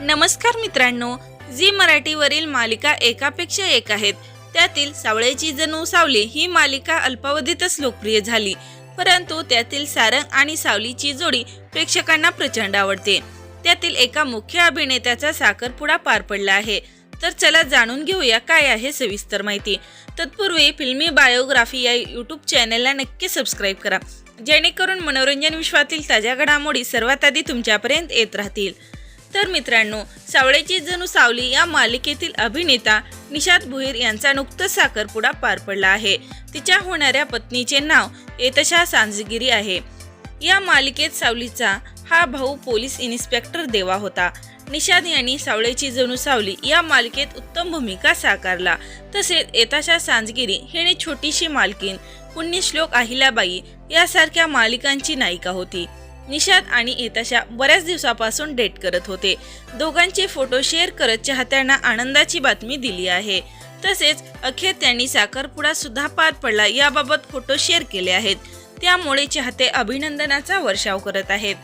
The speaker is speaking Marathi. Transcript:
नमस्कार मित्रांनो झी मराठीवरील मालिका एकापेक्षा एक आहेत. त्यातील सावळेची जणू सावली ही मालिका अल्पावधीतच लोकप्रिय झाली परंतु त्यातील सारंग आणि सावलीची जोडी प्रेक्षकांना प्रचंड आवडते. त्यातील एका मुख्य अभिनेत्याचा साखरपुडा पार पडला आहे. तर चला जाणून घेऊया काय आहे सविस्तर माहिती. तत्पूर्वी फिल्मी बायोग्राफी या यूट्यूब चॅनलला नक्की सबस्क्राईब करा. जेणेकरून मनोरंजन विश्वातील ताज्या घडामोडी सर्वात आधी तुमच्यापर्यंत येत राहतील. तर मित्रांनो सावळेची जणू सावली या मालिकेतील अभिनेता निषाद भुईर यांचा नुकतंच साखरपुडा पार पडला आहे. तिच्या होणाऱ्या पत्नीचे नाव एतशा सांजगिरी आहे. या मालिकेत सावलीचा हा भाऊ पोलीस इन्स्पेक्टर देवा होता. निषाद यांनी सावळेची जणू सावली या मालिकेत उत्तम भूमिका साकारला. तसेच एताशा सांजगिरी हिने छोटीशी मालकीन पुण्यश्लोक अहिल्याबाई यासारख्या मालिकांची नायिका होती. निषाद आणि येताशा बऱ्याच दिवसापासून डेट करत होते. दोघांचे फोटो शेअर करत चाहत्यांना आनंदाची बातमी दिली आहे. तसेच अखेर त्यांनी साखरपुडा सुद्धा पार पडला याबाबत फोटो शेअर केले आहेत. त्यामुळे चाहते अभिनंदनाचा वर्षाव करत आहेत.